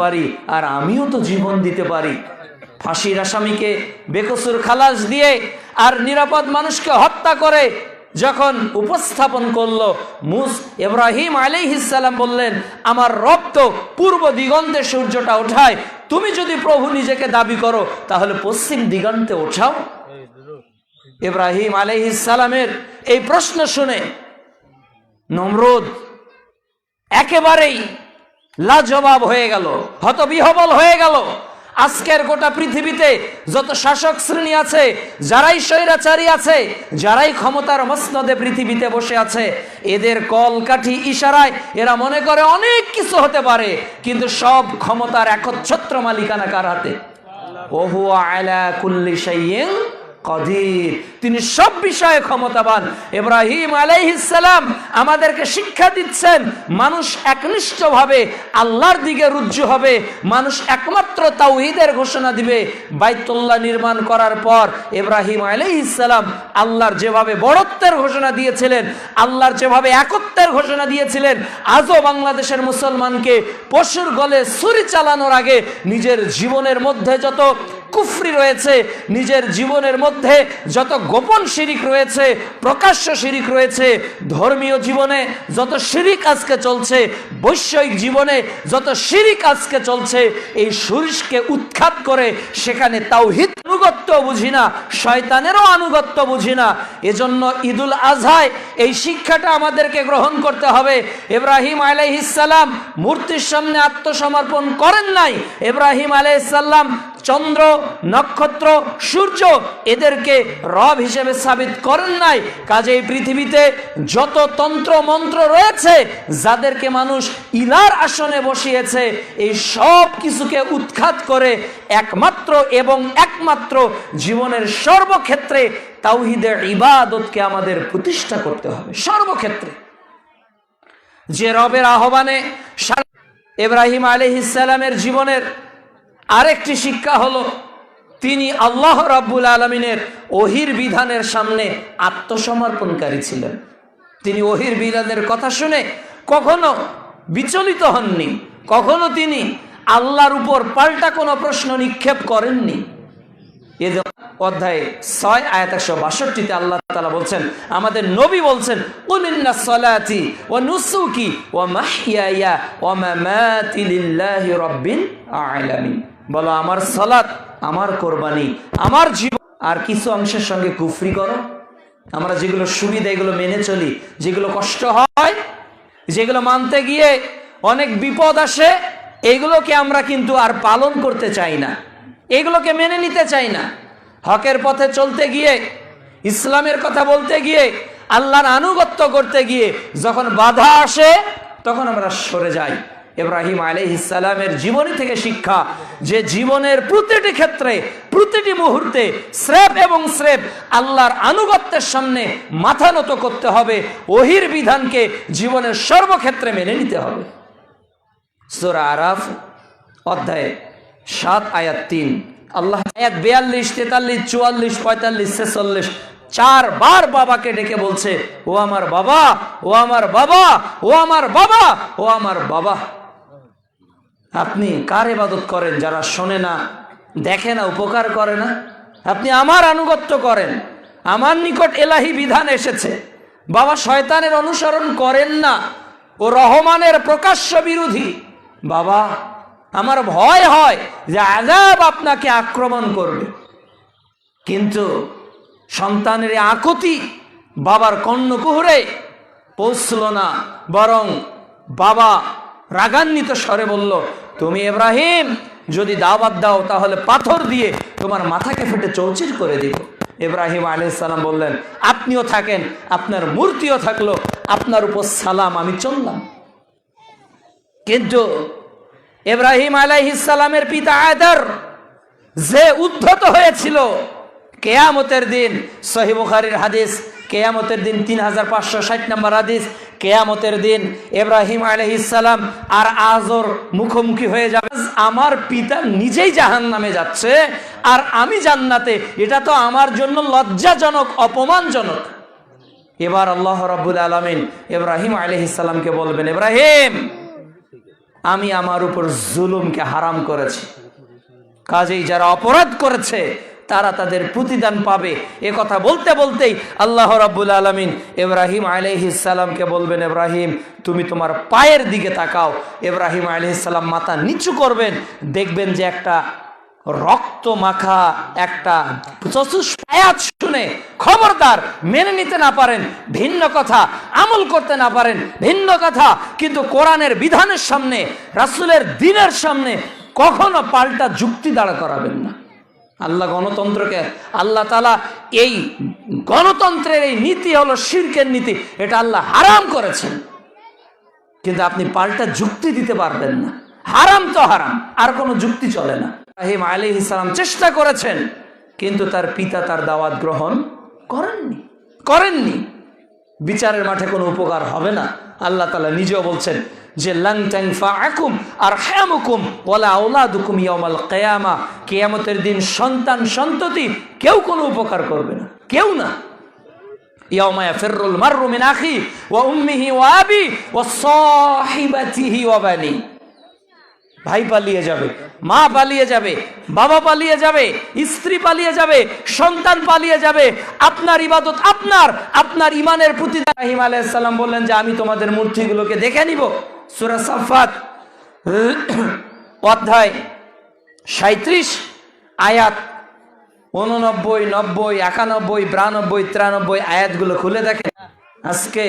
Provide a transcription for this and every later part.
পারি, আর আমিও তো জীবন দিতে পারি। ফাঁসির আসামিকে বেকসুর খালাস দিয়ে আর নিরাপদ মানুষকে হত্যা করে যখন উপস্থাপন করল, মুস ইব্রাহিম আলাইহিসসালাম বললেন, আমার রক্ত পূর্ব দিগন্তে সূর্যটা ওঠায়, তুমি যদি প্রভু নিজেকে দাবি করো, তাহলে পশ্চিম দিগন্তে ওঠাও। ইব্রাহিম আলাইহিসসালামের এই প্রশ্ন শুনে নমরুদ একেবারেই লাজবাব হয়ে গেল, হতবিহবল হয়ে গেল। আজকের গোটা পৃথিবীতে যত শাসক শ্রেণি আছে, যারাই স্বৈরাচারী আছে, যারাই ক্ষমতার মসনদে পৃথিবীতে বসে আছে, এদের কলকাঠি ইশারায় এরা মনে করে অনেক কিছু হতে পারে, কিন্তু সব ক্ষমতার একচ্ছত্র মালিকানা কার হাতে। ওহু আলা কুল্লি শাইইন কদির। তিনি সব বিষয়ে ক্ষমতাবান। ইব্রাহিম আলাইহিসসালাম আমাদেরকে শিক্ষা দিচ্ছেন, মানুষ একনিষ্ঠভাবে আল্লাহর দিকে রুজ্জু হবে, মানুষ একমাত্র তাওহীদের ঘোষণা দিবে। বাইতুল্লাহ নির্মাণ করার পর ইব্রাহিম আলাইহিসসালাম আল্লাহর যেভাবে বড়ত্বের ঘোষণা দিয়েছিলেন, আল্লাহর যেভাবে একত্বের ঘোষণা দিয়েছিলেন, আজও বাংলাদেশের মুসলমানকে পশুর গলে ছুরি চালানোর আগে নিজের জীবনের মধ্যে যত কুফরি রয়েছে, নিজের জীবনের মধ্যে যত গোপন শিরিক রয়েছে, প্রকাশ্য শিরিক রয়েছে, ধর্মীয় জীবনে যত শিরিক আজকে চলছে বৈষয়িক জীবনে যত শিরিক আজকে চলছে, এই সুরিশকে উৎখাত করে সেখানে তাওহিদ আনুগত্য বুঝি না, শয়তানেরও আনুগত্য বুঝি না। এজন্য ঈদুল আজহায় এই শিক্ষাটা আমাদেরকে গ্রহণ করতে হবে। ইব্রাহিম আলাইহিসসালাম মূর্তির সামনে আত্মসমর্পণ করেন নাই। ইব্রাহিম আলাইহিসসালাম চন্দ্র, নক্ষত্র, সূর্য এদেরকে রব হিসেবে সাবিত করেন নাই। কাজেই পৃথিবীতে যত তন্ত্র মন্ত্র রয়েছে, যাদেরকে মানুষ ইলার আসনে বসিয়েছে, এই সব কিছুকে উৎখাত করে একমাত্র এবং একমাত্র জীবনের সর্বক্ষেত্রে তাওহিদের ইবাদতকে আমাদের প্রতিষ্ঠা করতে হবে। সর্বক্ষেত্রে। যে রবের আহ্বানে ইব্রাহিম আলহিসালামের জীবনের আরেকটি শিক্ষা হলো, তিনি আল্লাহ রাব্বুল আলমিনের ওহির বিধানের সামনে আত্মসমর্পণকারী ছিলেন। তিনি ওহির বিধানের কথা শুনে কখনো বিচলিত হননি, কখনো তিনি আল্লাহর উপর পাল্টা কোনো প্রশ্ন নিক্ষেপ করেননি। এ অধ্যায়ে ছয়, আয়াত একশো বাষট্টিতে আল্লাহ তালা বলছেন, আমাদের নবী বলছেন কুলিন্না সলাতি ও নুসুকি ও মাহিয়া ও মামাতি লিল্লাহি রব্বিন আলামিন। বলো, আমার সলাত, আমার কোরবানি, আমার জীবন আর কিছু অংশের সঙ্গে কুফরি করো। আমরা যেগুলো সুবিধা, এগুলো মেনে চলি। যেগুলো কষ্ট হয়, যেগুলো মানতে গিয়ে অনেক বিপদ আসে, এগুলোকে আমরা কিন্তু আর পালন করতে চাই না। এগুলোকে মেনে নিতে চাই না। হকের পথে চলতে গিয়ে, ইসলামের কথা বলতে গিয়ে, আল্লাহর আনুগত্য করতে গিয়ে যখন বাধা আসে, তখন আমরা সরে যাই। ইব্রাহিম আলাইহিসসালামের জীবনী থেকে শিক্ষা যে জীবনের প্রতিটি ক্ষেত্রে, প্রতিটি মুহূর্তে স্রেপ এবং স্রেপ আল্লাহর আনুগত্যের সামনে মাথা নত করতে হবে। ওহির বিধানকে জীবনের সর্বক্ষেত্রে মেনে নিতে হবে। সুরা আরাফ, অধ্যায় সাত, আয়াত তিন। আল্লাহ আয়াত বিয়াল্লিশ, তেতাল্লিশ, চুয়াল্লিশ, পঁয়তাল্লিশ, ছেচল্লিশ, চারবার বাবাকে ডেকে বলছে, ও আমার বাবা, ও আমার বাবা, ও আমার বাবা, ও আমার বাবা। আপনি কার ইবাদত করেন? যারা শোনে না, দেখে না, উপকার করে না? আপনি আমার আনুগত্য করেন। আমার নিকট এলাহি বিধান এসেছে। বাবা শয়তানের অনুসরণ করেন না। ও রহমানের প্রকাশ্য বিরোধী। বাবা, আমার ভয় হয় যে আজাব আপনাকে আক্রমণ করবে। কিন্তু সন্তানের আকুতি বাবার কর্ণকুহরে পৌঁছল না। বরং বাবা রাগান্বিত স্বরে বলল তুমি ইব্রাহিম, যদি দাওয়াত দাও, তাহলে পাথর দিয়ে তোমার মাথাকে ফেটে চৌচির করে দিব। ইব্রাহিম আলাইসালাম বললেন, আপনিও থাকেন, আপনার মূর্তিও থাকল, আপনার উপর সালাম আমি চললাম। কিন্তু ইব্রাহিম আলাইহিসালামের পিতা আয়দার যে উদ্ধত হয়েছিল, কেয়ামতের দিন সহিবুখারির হাদিস কেয়ামতের দিন তিন হাজার পাঁচশো ষাট নম্বর হাদিস। কেয়ামতের দিন ইব্রাহিম আলহিসাল্লাম আর আজর মুখোমুখি হয়ে যাবে। আমার পিতা নিজেই জাহান নামে যাচ্ছে আর আমি জান্নাতে। এটা তো আমার জন্য লজ্জাজনক, অপমানজনক। এবার আল্লাহ রাবুল আলমিন ইব্রাহিম আলহিসাল্লামকে বলবেন, ইব্রাহিম, আমি আমার উপর জুলুমকে হারাম করেছি। কাজেই যারা অপরাধ করেছে তারা তাদের প্রতিদান পাবে। এ কথা বলতে বলতেই আল্লাহ রাব্বুল আলমিন ইব্রাহিম আলহিসাল্লামকে বলবেন, ইব্রাহিম, তুমি তোমার পায়ের দিকে তাকাও। ইব্রাহিম আলহিসাল্লাম মাথা নিচু করবেন, দেখবেন যে একটা রক্ত মাখা একটা আয়াত শুনে খবরদার মেনে নিতে না পারেন, ভিন্ন কথা, আমল করতে না পারেন, ভিন্ন কথা। কিন্তু কোরআনের বিধানের সামনে, রাসূলের দিনের সামনে কখনো পাল্টা যুক্তি দাঁড়া করাবেন না। আল্লাহ গণতন্ত্রকে, আল্লাহ তালা এই গণতন্ত্রের এই নীতি হলো শির্কের নীতি, এটা আল্লাহ হারাম করেছেন। কিন্তু আপনি পাল্টা যুক্তি দিতে পারবেন না। হারাম তো হারাম, আর কোনো যুক্তি চলে না। ইব্রাহিম আলী ইসলাম চেষ্টা করেছেন, কিন্তু তার পিতা তার দাওয়াত গ্রহণ করেননি করেননি। বিচারের মাঠে কোনো উপকার হবে না। আল্লাহ তালা নিজেও বলছেন যে লাংটাংফাকুম আর হ্যামুকুম ওলা ওলাদুকুম ইয়ামাল কেয়ামা কেয়ামতের দিন সন্তান সন্ততি কেউ কোনো উপকার করবে না, কেউ না। ইয়ামায়া ফেররুল মাররু মিন আখি ওয়া উম্মিহি ওয়া ওয়া সাহিবাতিহি ওয়া বানি। ভাই পালিয়ে যাবে, মা পালিয়ে যাবে, বাবা পালিয়ে যাবে, স্ত্রী পালিয়ে যাবে, সন্তান পালিয়ে যাবে, আপনার ইবাদত আপনার আপনার ইমানের প্রতি রাহিম আলাইসাল্লাম বললেন যে, আমি তোমাদের মূর্তিগুলোকে দেখে নিবো। সুরা সাফাত অধ্যায় সাঁত্রিশ আয়াত উননব্বই, নব্বই, একানব্বই, বিরানব্বই, তিরানব্বই আয়াতগুলো খুলে দেখেন। আজকে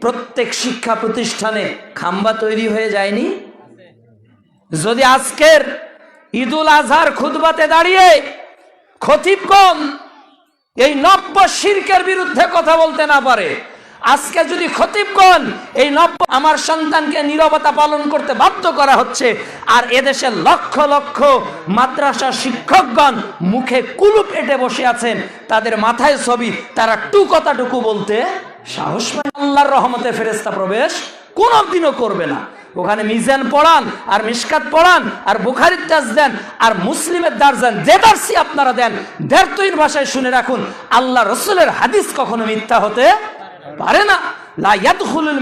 প্রত্যেক শিক্ষা প্রতিষ্ঠানে খাম্বা তৈরি হয়ে যায়নি। যদি আজকের ঈদুল আজহার খুদবাতে দাঁড়িয়ে খতিবগণ এই নব্য শির্কের বিরুদ্ধে কথা বলতে না পারে আজকে যদি খতিবগণ এই নব্য আমার সন্তানকে নিরবতা পালন করতে বাধ্য করা হচ্ছে, আর এদেশের লক্ষ লক্ষ মাদ্রাসা শিক্ষকগণ মুখে কুলুপ এটে বসে আছেন, তাদের মাথায় ছবি, তারা টু কথাটুকু বলতে সাহস পায় আল্লাহর রহমতে ফেরেস্তা প্রবেশ কোনোদিনও করবে না। ওখানে মিজান পড়ান, আর মিসকাত পড়ান, আর বুখারির দাস দেন, আর মুসলিমের দাস দেন যে দার্সি আপনারা দেন দেড়তইন ভাষায় শুনে রাখুন, আল্লাহ রসুলের হাদিস কখনো মিথ্যা হতে পারে না। লা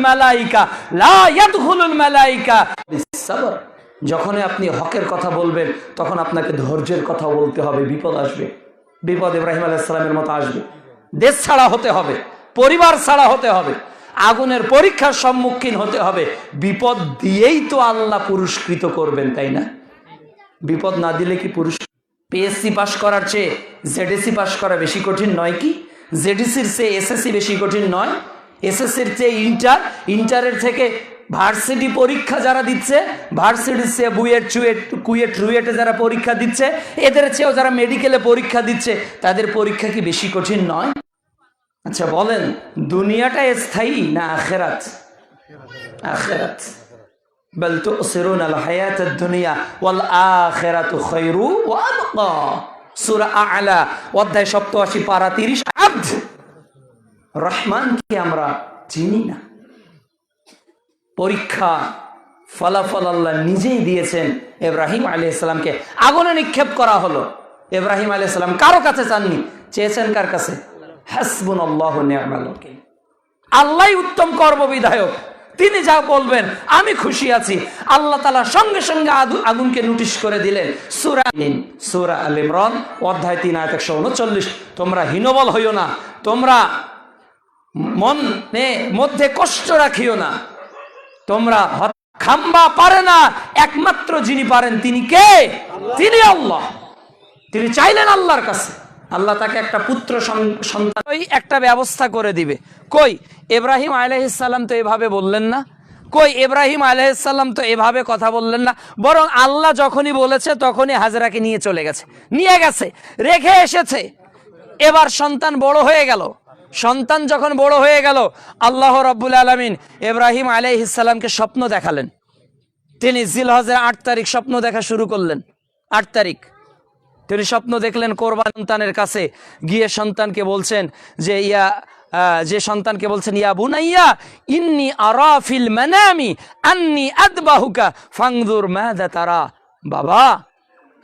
মালাইকা লা মালাইকা। বিসসাবর, যখনই আপনি হকের কথা বলবেন, তখন আপনাকে ধৈর্যের কথা বলতে হবে, বিপদ আসবে। বিপদ ইব্রাহিম আলাইহিস সালামের মতো আসবে। দেশ ছাড়া হতে হবে, পরিবার ছাড়া হতে হবে, আগুনের পরীক্ষার সম্মুখীন হতে হবে। বিপদ দিয়েই তো আল্লাহ পুরস্কৃত করবেন, তাই না? বিপদ না দিলে কি পুরুষ পিএসসি পাশ করার চেয়ে জেডিসি পাশ করা বেশি কঠিন, নয় কি? জেডিসির চেয়ে এসএসসি বেশি কঠিন নয় এসএসসির চেয়ে ইন্টার ইন্টারের থেকে ভার্সিটি পরীক্ষা যারা দিচ্ছে ভার্সিটির চেয়ে বুয়েট চুয়েট কুয়েট রুয়েটে যারা পরীক্ষা দিচ্ছে এদের চেয়েও যারা মেডিকেলে পরীক্ষা দিচ্ছে তাদের পরীক্ষা কি বেশি কঠিন নয় আচ্ছা বলেন দুনিয়াটা স্থায়ী না আখেরাত আখেরাত بل تؤثرون الحياة الدنيا والآخرة خير وأبقى সূরা আ'লা অধ্যায় 87 পারা 30 আব্দ রহমানকে আমরা চিনি না। পরীক্ষা ফলাফল আল্লাহ নিজেই দিয়েছেন। ইব্রাহিম আলাইহিস সালামকে আগুনে নিক্ষেপ করা হলো। ইব্রাহিম আলাইহিস সালাম কারও কাছে চাননি। চেয়েছেন কার কাছে? হাসবুনাল্লাহু নি'মাল ওয়াকিল। আল্লাহই উত্তম কর্ম বিধায়ক তিনি যা বলবেন, আমি খুশি আছি। আল্লাহ তালা সঙ্গে সঙ্গে আগুনকে নোটিশ করে দিলেন। সুরা সুরা আল ইমরান অধ্যায় তিন, আয়াত একশো উনচল্লিশ। তোমরা হীনবল হইও না। তোমরা মনে মধ্যে কষ্ট রাখিও না। তোমরা খাম্বা পারে না, একমাত্র যিনি পারেন তিনি কে? তিনি আল্লাহ। তিনি চাইলেন আল্লাহর কাছে। আল্লাহ তাকে একটা পুত্র সন- সন্তান ওই একটা ব্যবস্থা করে দিবে। কই, ইব্রাহিম আলহিসাল্লাম তো এভাবে বললেন না? কই, ইব্রাহিম আলহিসাল্লাম তো এভাবে কথা বললেন না? বরং আল্লাহ যখনই বলেছে, তখনই হাজরাকে নিয়ে চলে গেছে। নিয়ে গেছে, রেখে এসেছে। এবার সন্তান বড় হয়ে গেল। সন্তান যখন বড় হয়ে গেল, আল্লাহ রব্বুল আলমিন ইব্রাহিম আলাইহিসাল্লামকে স্বপ্ন দেখালেন। তিনি জিলহজের আট তারিখ স্বপ্ন দেখা শুরু করলেন। আট তারিখ। তিনি স্বপ্ন দেখলেন কোরবান সন্তানের কাছে। গিয়ে সন্তানকে বলছেন যে, ইয়া যে সন্তানকে বলছেন, ইয়া বুনাইয়া, ইন্নি আরাফিল মানামি, আন্নি আদবাহুকা ফাংদুর মাদা তারা। বাবা,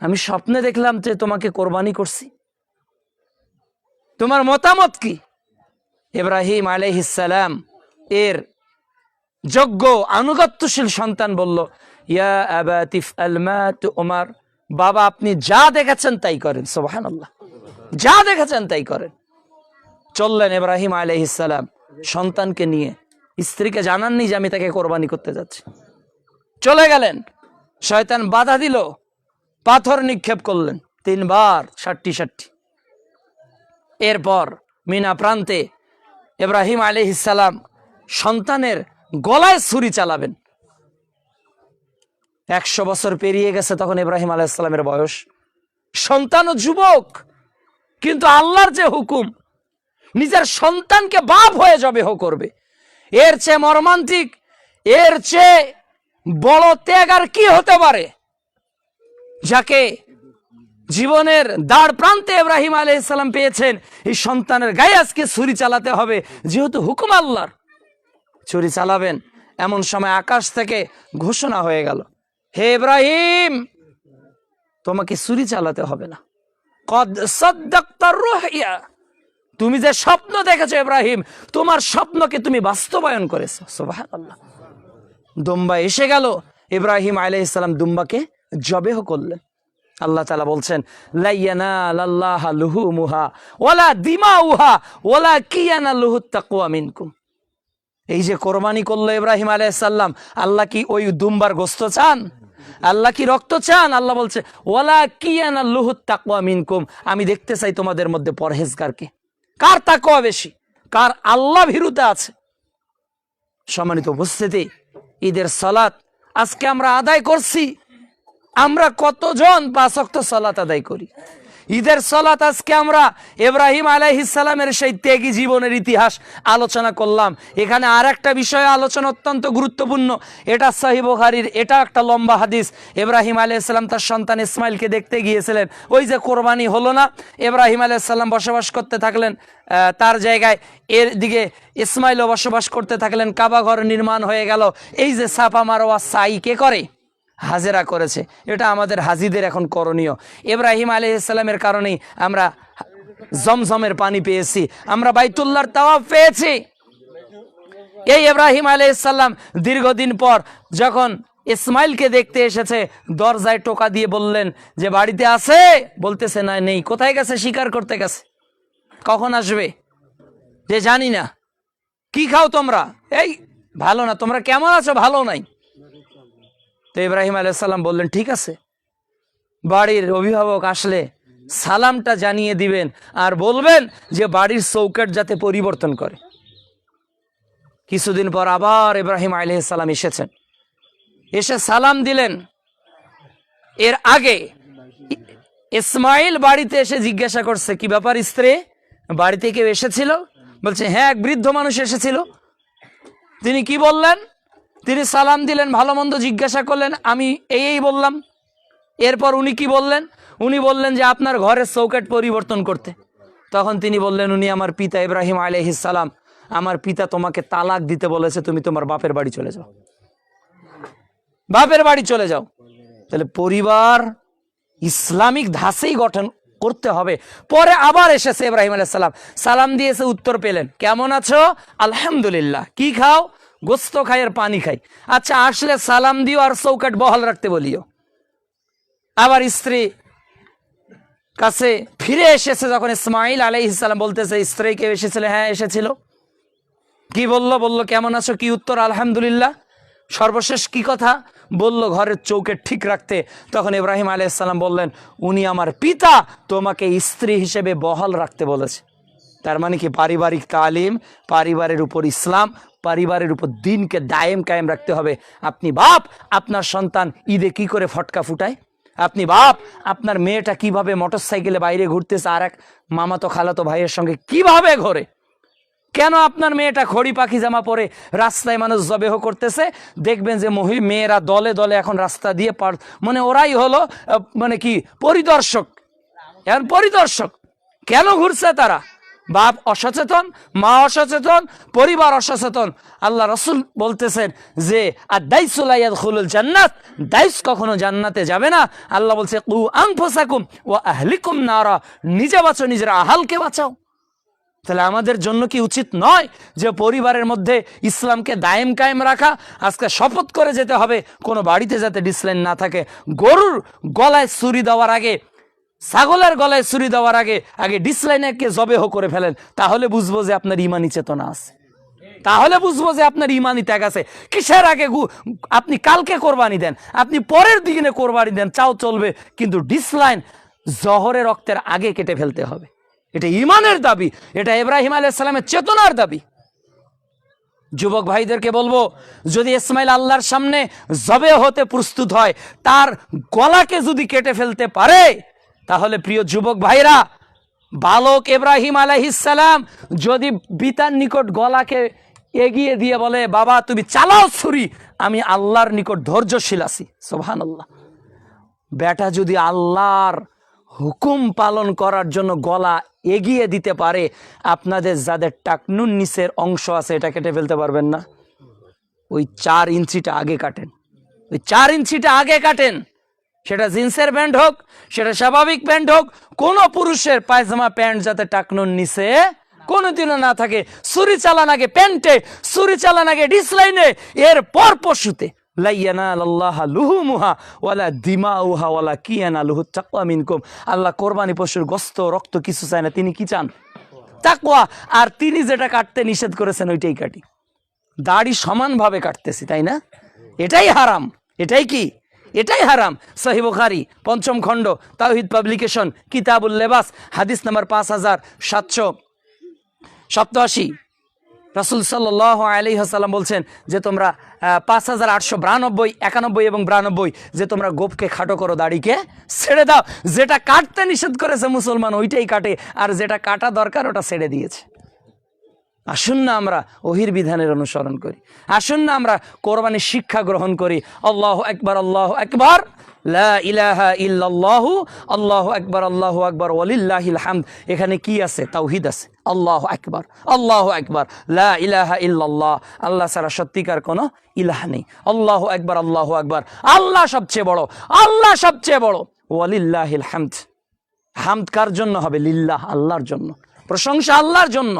আমি স্বপ্নে দেখলাম যে তোমাকে কোরবানি করছি। তোমার মতামত কি? ইব্রাহিম আলাইহিসসালাম এর যোগ্য আনুগত্যশীল সন্তান বলল, ইয়া আবাতিফ আলমা বাবা, আপনি যা দেখেছেন তাই করেন আল্লাহ যা দেখেছেন তাই করেন। চললেন ইব্রাহিম আলহিসাল্লাম সন্তানকে নিয়ে। স্ত্রীকে জানাননি যে আমি তাকে কোরবানি করতে যাচ্ছি। চলে গেলেন। শয়তান বাধা দিল, পাথর নিক্ষেপ করলেন। তিনবার, ষাটটি ষাটটি। এরপর মিনা প্রান্তে ইব্রাহিম আলহিসাল্লাম সন্তানের গলায় ছুরি চালাবেন। একশো বছর পেরিয়ে গেছে তখন ইব্রাহিম আলাইসাল্লামের বয়স। সন্তান ও যুবক, কিন্তু আল্লাহর যে হুকুম, নিজের সন্তানকে বাপ হয়ে যাবে হো করবে। এর চেয়ে মর্মান্তিক, এর চেয়ে বড় ত্যাগ আর কি হতে পারে? যাকে জীবনের দাঁড় প্রান্তে ইব্রাহিম আলাইসাল্লাম পেয়েছেন। এই সন্তানের গায়ে আজকে ছুরি চালাতে হবে। যেহেতু হুকুম আল্লাহর, ছুরি চালাবেন। এমন সময় আকাশ থেকে ঘোষণা হয়ে গেল, হে ইব্রাহিম, তোমাকে ছুরি চালাতে হবে না। তুমি যে স্বপ্ন দেখেছ ইব্রাহিম, তোমার স্বপ্নকে তুমি বাস্তবায়ন করেছ। সুবহানাল্লাহ। দুম্বা এসে গেল। ইব্রাহিম আলাইহিস সালাম দুম্বাকে জবেহ করলেন। আল্লাহ তালা বলছেন লুহু মুহা দিমা উহা লুহু এই যে কোরবানি করল ইব্রাহিম আলাইসাল্লাম আল্লাহ কি ওই দুম্বার গোস্ত চান? আল্লাহ কি রক্ত চান? আল্লাহ বলছে ওলা কিয়ানা লুহুত তাকুয়া মিনকুম, আমি দেখতে চাই তোমাদের মধ্যে পরহেজগারকে কার তাকুয়া বেশি? কার আল্লাহ ভীরুতা আছে? সম্মানিত উপস্থিতি, ঈদের সালাত আজকে আমরা আদায় করছি। আমরা কতজন পাঁচক্ত সালাত আদায় করি? ঈদের সলাত আজকে আমরা ইব্রাহিম আলাইহিসালামের সেই ত্যাগী জীবনের ইতিহাস আলোচনা করলাম। এখানে আর একটা বিষয় আলোচনা অত্যন্ত গুরুত্বপূর্ণ। এটা সাহিবহারির এটা একটা লম্বা হাদিস। ইব্রাহিম আলাইসাল্লাম তার সন্তান ইসমাইলকে দেখতে গিয়েছিলেন। ওই যে কোরবানি হলো না, ইব্রাহিম আলাইসাল্লাম বসবাস করতে থাকলেন তার জায়গায় এর দিকে ইসমাইলও বসবাস করতে থাকলেন। কাবাঘর নির্মাণ হয়ে গেল। এই যে সাপা মারোয়া, সাই কে করে? হাজেরা করেছে। এটা আমাদের হাজিদের এখন করণীয়। ইব্রাহিম আলী ইসলামের কারণেই আমরা জমজমের পানি পেয়েছি। আমরা বাইতুল্লার তাওয়াফ পেয়েছি। এই ইব্রাহিম আলী ইসাল্লাম দীর্ঘদিন পর যখন ইসমাইলকে দেখতে এসেছে, দরজায় টোকা দিয়ে বললেন যে, বাড়িতে আছে? বলতেছে, না, নেই। কোথায় গেছে? শিকার করতে গেছে। কখন আসবে? যে, জানি না। কি খাও তোমরা? এই, ভালো না। তোমরা কেমন আছো? ভালো নাই। তো ইব্রাহিম আলাইসাল্লাম বললেন, ঠিক আছে। বাড়ির অভিভাবক আসলে সালামটা জানিয়ে দিবেন আর বলবেন যে বাড়ির চৌকাট যাতে পরিবর্তন করে। কিছুদিন পর আবার ইব্রাহিম আলহিসাল্লাম এসেছেন। এসে সালাম দিলেন। এর আগে ইসমাইল বাড়িতে এসে জিজ্ঞাসা করছে, কি ব্যাপার স্ত্রী? বাড়িতে কেউ এসেছিল? বলছে হ্যাঁ এক বৃদ্ধ মানুষ এসেছিল। তিনি কি বললেন? তিনি সালাম দিলেন, ভালো মন্দ জিজ্ঞাসা করলেন, আমি এই বললাম। এরপর উনি কি বললেন? উনি বললেন যে, আপনার ঘরের চৌকাট পরিবর্তন করতে। তখন তিনি বললেন, উনি আমার পিতা ইব্রাহিম সালাম, আমার পিতা তোমাকে তালাক দিতে বলেছে, তুমি তোমার বাপের বাড়ি চলে যাও। বাপের বাড়ি চলে যাও। তাহলে পরিবার ইসলামিক ধাসেই গঠন করতে হবে। পরে আবার এসেছে ইব্রাহিম আলাইসাল্লাম সালাম দিয়েছে, উত্তর পেলেন। কেমন আছো? আলহামদুলিল্লাহ। কি খাও? গোস্ত খাই আর পানি খাই। আচ্ছা আসলে সালাম দিও আর চৌকাট বহাল রাখতে বলিও। আবার স্ত্রী কাছে ফিরে এসেছে যখন ইসমাইল আলাইহিসাল্লাম বলতেছে, স্ত্রী কেউ এসেছিল? হ্যাঁ এসেছিল। কি বলল বলল, কেমন আছো? কি উত্তর? আলহামদুলিল্লাহ। সর্বশেষ কি কথা? বলল, ঘরের চৌকে ঠিক রাখতে। তখন ইব্রাহিম আলাইসাল্লাম বললেন, উনি আমার পিতা, তোমাকে স্ত্রী হিসেবে বহাল রাখতে বলেছে। তার মানে কি? পারিবারিক তালিম, পারিবারের উপর ইসলাম পরিবারের উপর দিনকে দায়েম কায়েম রাখতে হবে। আপনি বাপ, আপনার সন্তান ঈদে কি করে ফটকা ফুটায়? আপনি বাপ, আপনার মেয়েটা কীভাবে মোটরসাইকেলে বাইরে ঘুরতেছে? আর এক মামাতো, খালাতো ভাইয়ের সঙ্গে কীভাবে ঘোরে? কেন আপনার মেয়েটা খড়ি পাখি জামা পরে রাস্তায় মানুষ জবেহ করতেছে? দেখবেন যে মহি, মেয়েরা দলে দলে এখন রাস্তা দিয়ে পার মানে ওরাই হলো মানে কি, পরিদর্শক। এখন পরিদর্শক। কেন ঘুরছে তারা? বাপ অসচেতন, মা অসচেতন, পরিবার অসচেতন। আল্লাহ রসুল বলতেছেন যে আর দাইসুলাইয়াদ খুলুল জান্নাত। দাইস কখনো জান্নাতে যাবে না। আল্লাহ বলছে, কু আং ফোসাকুম ও আহলিকুম নারা। নিজে বাঁচো, নিজের আহালকে বাঁচাও। তাহলে আমাদের জন্য কি উচিত নয় যে পরিবারের মধ্যে ইসলামকে দায়েম কায়েম রাখা? আজকে শপথ করে যেতে হবে, কোনো বাড়িতে যাতে ডিসলাইন না থাকে। গরুর গলায় ছুরি দেওয়ার আগে ছাগলের গলায় ছুরি দেওয়ার আগে আগে ডিসলাইনকে জবেহ করে ফেলেন, তাহলে বুঝব যে আপনার ইমানি চেতনা আছে। তাহলে বুঝব যে আপনার ইমানি ত্যাগ আছে। কিসের আগে আপনি কালকে কোরবানি দেন, আপনি পরের দিনে কোরবানি দেন, চাও চলবে, কিন্তু ডিসলাইন জহরে রক্তের আগে কেটে ফেলতে হবে। এটা ইমানের দাবি, এটা ইব্রাহিম আলাইসালামের চেতনার দাবি। যুবক ভাইদেরকে বলব, যদি ইসমাইল আল্লাহর সামনে জবে হতে প্রস্তুত হয়, তার গলাকে যদি কেটে ফেলতে পারে তাহলে প্রিয় যুবক ভাইরা, বালক ইব্রাহিম আলাইহিসালাম যদি পিতার নিকট গলাকে এগিয়ে দিয়ে বলে, বাবা, তুমি চালাও ছুরি, আমি আল্লাহর নিকট ধৈর্যশীল আছি। সোহান আল্লাহ বেটা যদি আল্লাহর হুকুম পালন করার জন্য গলা এগিয়ে দিতে পারে, আপনাদের যাদের টাকনুন নিচের অংশ আছে, এটা কেটে ফেলতে পারবেন না। ওই চার ইঞ্চিটা আগে কাটেন। ওই চার ইঞ্চিটা আগে কাটেন। সেটা জিন্সের প্যান্ট হোক, সেটা স্বাভাবিক প্যান্ট হোক, কোনো পুরুষের পায়জামা প্যান্ট যাতে টাকনুন নিচে কোনোদিনও না থাকে। ছুরি চালান আগে প্যান্টে, ছুরি চালান আগে ডিসলাইনে এর পর পশুতে। আল্লাহ কোরবানি পশুর গস্ত, রক্ত কিছু চায় না, তিনি কি চান? আর তিনি যেটা কাটতে নিষেধ করেছেন, ওইটাই কাটি। দাড়ি সমানভাবে কাটতেছি, তাই না? এটাই হারাম। এটাই কি? এটাই হারাম। সহি বুখারি, পঞ্চম খণ্ড, তাওহিদ পাবলিকেশন, কিতাবুল লেবাস, হাদিস নাম্বার পাঁচ হাজার সাতশো সপ্তআশি রাসুল সাল্লাহ আলী হাসাল্লাম বলছেন যে তোমরা পাঁচ হাজার আটশো বিরানব্বই, একানব্বই এবং বিরানব্বই যে তোমরা গোপকে খাটো করো, দাড়িকে ছেড়ে দাও। যেটা কাটতে নিষেধ করেছে মুসলমান, ওইটাই কাটে। আর যেটা কাটা দরকার, ওটা ছেড়ে দিয়েছে। আসুন না আমরা ওহির বিধানের অনুসরণ করি। আসুন না আমরা কোরবানির শিক্ষা গ্রহণ করি। আল্লাহ একবার আল্লাহ একবার ইলাহা ইল্লাল্লাহু, আল্লাহু আকবার আল্লাহু আকবার, ওয়ালিল্লাহিল হামদ। এখানে কি আছে? তাওহিদ আছে। আল্লাহ আকবার আল্লাহ আকবার, লা ইলাহা ইল্লাল্লাহ। আল্লাহ ছাড়া সত্যিকার কোনো ইলাহ নেই। আল্লাহ একবার আল্লাহু আকবার। আল্লাহ সবচেয়ে বড়, আল্লাহ সবচেয়ে বড়, ওয়ালিল্লাহিল হামদ। হামদ কার জন্য হবে? লিল্লাহ, আল্লাহর জন্য। প্রশংসা আল্লাহর জন্য।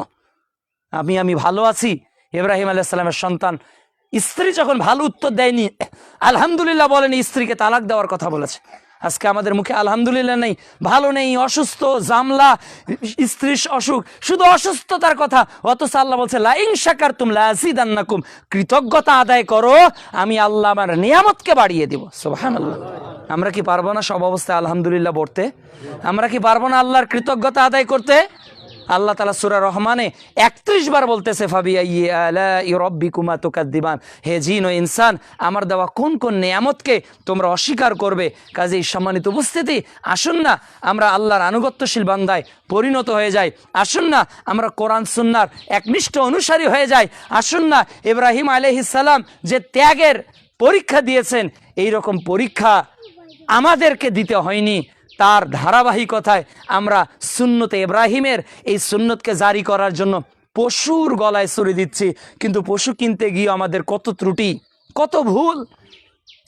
আমি আমি ভালো আছি। ইব্রাহিম আলাইসালামের সন্তান। স্ত্রী যখন ভালো উত্তর দেয়নি, আলহামদুলিল্লাহ বলেন, স্ত্রীকে তালাক দেওয়ার কথা বলেছে। আজকে আমাদের মুখে আলহামদুলিল্লাহ নেই, ভালো নেই, অসুস্থ, জামলা স্ত্রীর অসুখ, শুধু অসুস্থতার কথা। অথচ আল্লাহ বলছে লাইং শাকার তুম লাজিদান্নাকুম, কৃতজ্ঞতা আদায় করো, আমি আল্লাহ আমার নিয়ামতকে বাড়িয়ে দিব। সুবহানাল্লাহ। আমরা কি পারব না সব অবস্থায় আলহামদুলিল্লাহ পড়তে? আমরা কি পারব না আল্লাহর কৃতজ্ঞতা আদায় করতে? আল্লাহ তালা সুরা রহমানে একত্রিশ বার বলতেছে, ফাবিয়া ইয়ে আলা রব্বি কুমা তোকার দিবান হে জিন ও ইনসান, আমার দেওয়া কোন কোন নিয়ামতকে তোমরা অস্বীকার করবে? কাজেই সম্মানিত উপস্থিতি, আসুন না, আমরা আল্লাহর আনুগত্যশীল বান্দায় পরিণত হয়ে যাই। আসুন না, আমরা কোরআন, সুন্নার একনিষ্ঠ অনুসারী হয়ে যাই। আসুন না, ইব্রাহিম আলহিসাল্লাম যে ত্যাগের পরীক্ষা দিয়েছেন এই রকম পরীক্ষা আমাদেরকে দিতে হয়নি। তার ধারাবাহিকতায় আমরা সুন্নতে ইব্রাহিমের এই সুন্নতকে জারি করার জন্য পশুর গলায় সরে দিচ্ছি। কিন্তু পশু কিনতে গিয়ে আমাদের কত ত্রুটি, কত ভুল।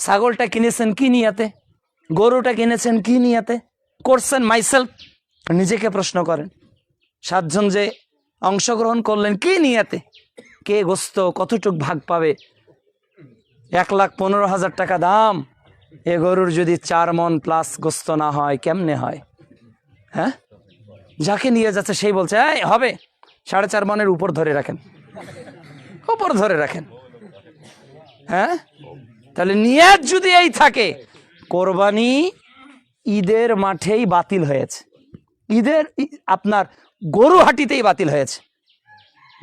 ছাগলটা কিনেছেন কি নিয়াতে? গরুটা কিনেছেন কি নিয়াতে? করছেন মাইসেলফ নিজেকে প্রশ্ন করেন, সাতজন যে অংশগ্রহণ করলেন কি নিয়াতে? কে গোস্ত কতটুক ভাগ পাবে? এক লাখ পনেরো হাজার টাকা দাম। এ গরুর যদি চার মন প্লাস গোস্ত না হয়, কেমনে হয়? হ্যাঁ? যাকে নিয়ে যাচ্ছে সেই বলছে, এই, হবে। সাড়ে চার মনের উপর ধরে রাখেন। উপর ধরে রাখেন। হ্যাঁ? তাহলে নিয়ত যদি এই থাকে, কোরবানি ঈদের মাঠেই বাতিল হয়েছে। ঈদের আপনার গরু হাটিতেই বাতিল হয়েছে।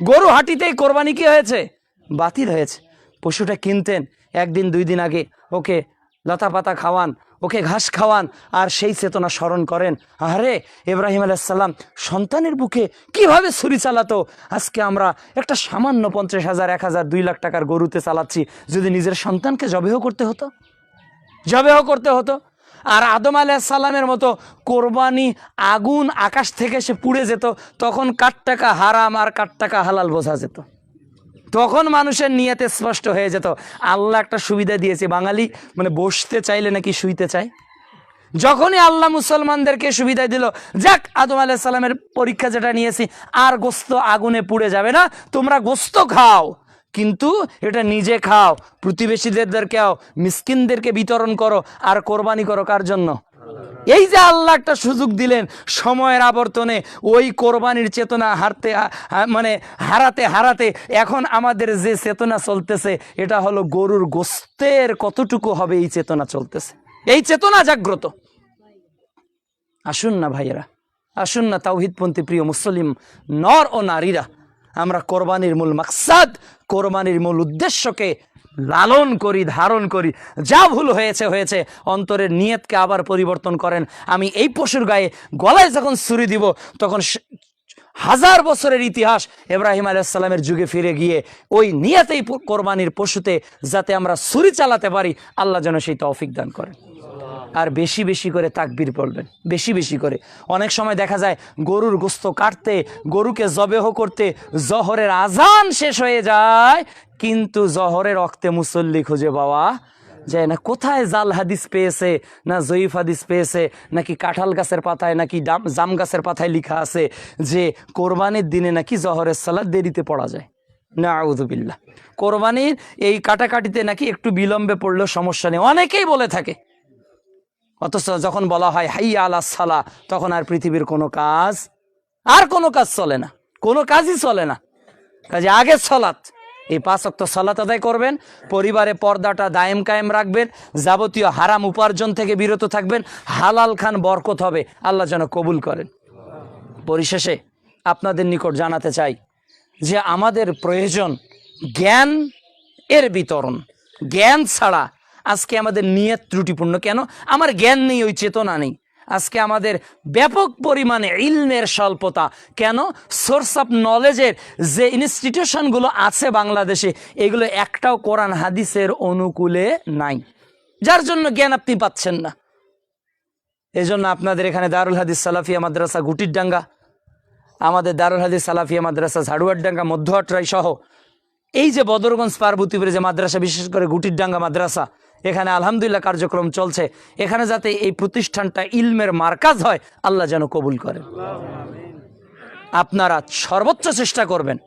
গরু হাটিতেই কোরবানি কি হয়েছে? বাতিল হয়েছে। পশুটা কিনতেন, একদিন দুই দিন আগে ওকে লতা পাতা খাওয়ান, ওকে ঘাস খাওয়ান, আর সেই চেতনা স্মরণ করেন। আরে ইব্রাহিম আলাইসাল্লাম সন্তানের বুকে কীভাবে ছুরি চালাতো? আজকে আমরা একটা সামান্য পঞ্চাশ হাজার, এক হাজার, দুই লাখ টাকার গরুতে চালাচ্ছি, যদি নিজের সন্তানকে জবেহ করতে হতো? জবেহ করতে হতো? আর আদম আলাইসাল্লামের মতো কোরবানি আগুন আকাশ থেকে সে পুড়ে যেত, তখন কাঠ টাকা হারাম আর কাঠ টাকা হালাল বোঝা যেত। তখন মানুষের নিয়তে স্পষ্ট হয়ে যেত, আল্লাহ একটা সুবিধা দিয়েছে। বাঙালি মানে বসতে চাইলে নাকি শুইতে চায়? যখনই আল্লাহ মুসলমানদেরকে সুবিধা দিল, যাক, আদম আলাহ সাল্লামের পরীক্ষা যেটা নিয়েছি, আর গোস্ত আগুনে পুড়ে যাবে না, তোমরা গোস্ত খাও, কিন্তু এটা নিজে খাও প্রতিবেশীদের খাও মিসকিনদেরকে বিতরণ করো, আর কোরবানি করো কার জন্য? এই যে আল্লাহ একটা সুযোগ দিলেন সময়ের আবর্তনে, ওই কোরবানির চেতনা হারতে মানে হারাতে হারাতে এখন আমাদের যে চেতনা চলতেছে, এটা হলো গরুর গোস্তের কতটুকু হবে এই চেতনা চলতেছে। এই চেতনা জাগ্রত। আসুন না ভাইয়েরা, আসুন না তাওহিদপন্থী প্রিয় মুসলিম নর ও নারীরা, আমরা কোরবানির মূল মাকসাদ, কোরবানির মূল উদ্দেশ্যকে লালন করি, ধারণ করি। যা ভুল হয়েছে হয়েছে। অন্তরের নিয়তকে আবার পরিবর্তন করেন। আমি এই পশুর গায়ে গলায় যখন ছুরি দিব, তখন হাজার বছরের ইতিহাস এব্রাহিম আলাইসাল্লামের যুগে ফিরে গিয়ে ওই নিয়তেই কোরবানির পশুতে যাতে আমরা ছুরি চালাতে পারি, আল্লাহ যেন সেই তফিক দান করেন। আর বেশি বেশি করে তাকবির পড়বেন, বেশি বেশি করে। অনেক সময় দেখা যায় গরুর গোস্ত কাটতে, গরুকে জবেহ করতে জহরের আজান শেষ হয়ে যায়, কিন্তু জহরের রক্তে মুসল্লি খুঁজে পাওয়া যায় না। কোথায় জাল হাদিস পেয়েছে, না জয়ীফ হাদিস পেয়েছে, নাকি কাঁঠাল গাছের পাতায়, নাকি ডাম- জাম গাছের পাতায় লেখা আছে যে কোরবানির দিনে নাকি জহরের সালাদ দেরিতে পড়া যায়? না আউদুবিল্লা কোরবানির এই কাটাকাটিতে নাকি একটু বিলম্বে পড়লেও সমস্যা নেই। অনেকেই বলে থাকে অথচ যখন বলা হয়, হাইয়া আলা সালা তখন আর পৃথিবীর কোনো কাজ, আর কোনো কাজ চলে না। কোনো কাজই চলে না। কাজে আগে সলাৎ এই পাঁচ অক্ত সলাত আদায় করবেন, পরিবারে পর্দাটা দায়েম কায়েম রাখবেন, যাবতীয় হারাম উপার্জন থেকে বিরত থাকবেন, হালাল খান বরকত হবে, আল্লাহ যেন কবুল করেন। পরিশেষে আপনাদের নিকট জানাতে চাই যে আমাদের প্রয়োজন জ্ঞান এর বিতরণ। জ্ঞান ছাড়া আজকে আমাদের নিয়ত ত্রুটিপূর্ণ। কেন? আমার জ্ঞান নেই, ওই চেতনা নেই। আজকে আমাদের ব্যাপক পরিমাণে ইলমের স্বল্পতা। কেন? সোর্স অফ নলেজের যে ইনস্টিটিউশনগুলো আছে বাংলাদেশে, এগুলো একটাও কোরআন হাদিসের অনুকূলে নাই। যার জন্য জ্ঞান আপনি পাচ্ছেন না। এজন্য আপনাদের এখানে দারুল হাদিস সালাফিয়া মাদ্রাসা গুটির ডাঙ্গা, আমাদের দারুল হাদিস সালাফিয়া মাদ্রাসা ঝাড়ুয়ার ডাঙ্গা, মধ্যহাটরাই সহ। এই যে বদরগঞ্জ পার্বতীপুরে যে মাদ্রাসা, বিশেষ করে গুটির ডাঙ্গা মাদ্রাসা এখানে আলহামদুলিল্লাহ কার্যক্রম চলছে। এখানে যাতে এই প্রতিষ্ঠানটা ইলমের মার্কাজ হয়, আল্লাহ যেন কবুল করেন আপনারা সর্বোচ্চ চেষ্টা করবেন।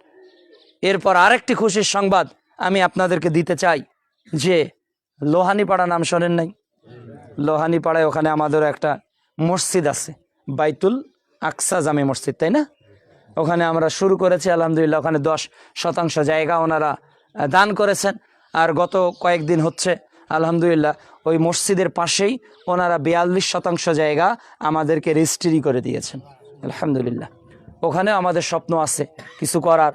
এরপর আরেকটি খুশির সংবাদ আমি আপনাদেরকে দিতে চাই, যে লোহানীপাড়া নাম শোনেন নাই? লোহানীপাড়ায় ওখানে আমাদেরও একটা মসজিদ আছে, বাইতুল আকসা জামে মসজিদ, তাই না? ওখানে আমরা শুরু করেছি, আলহামদুলিল্লাহ, ওখানে দশ শতাংশ জায়গা ওনারা দান করেছেন। আর গত কয়েকদিন হচ্ছে আলহামদুলিল্লাহ, ওই মসজিদের পাশেই ওনারা বিয়াল্লিশ শতাংশ জায়গা আমাদেরকে রেজিস্ট্রি করে দিয়েছেন। আলহামদুলিল্লাহ। ওখানে আমাদের স্বপ্ন আছে কিছু করার।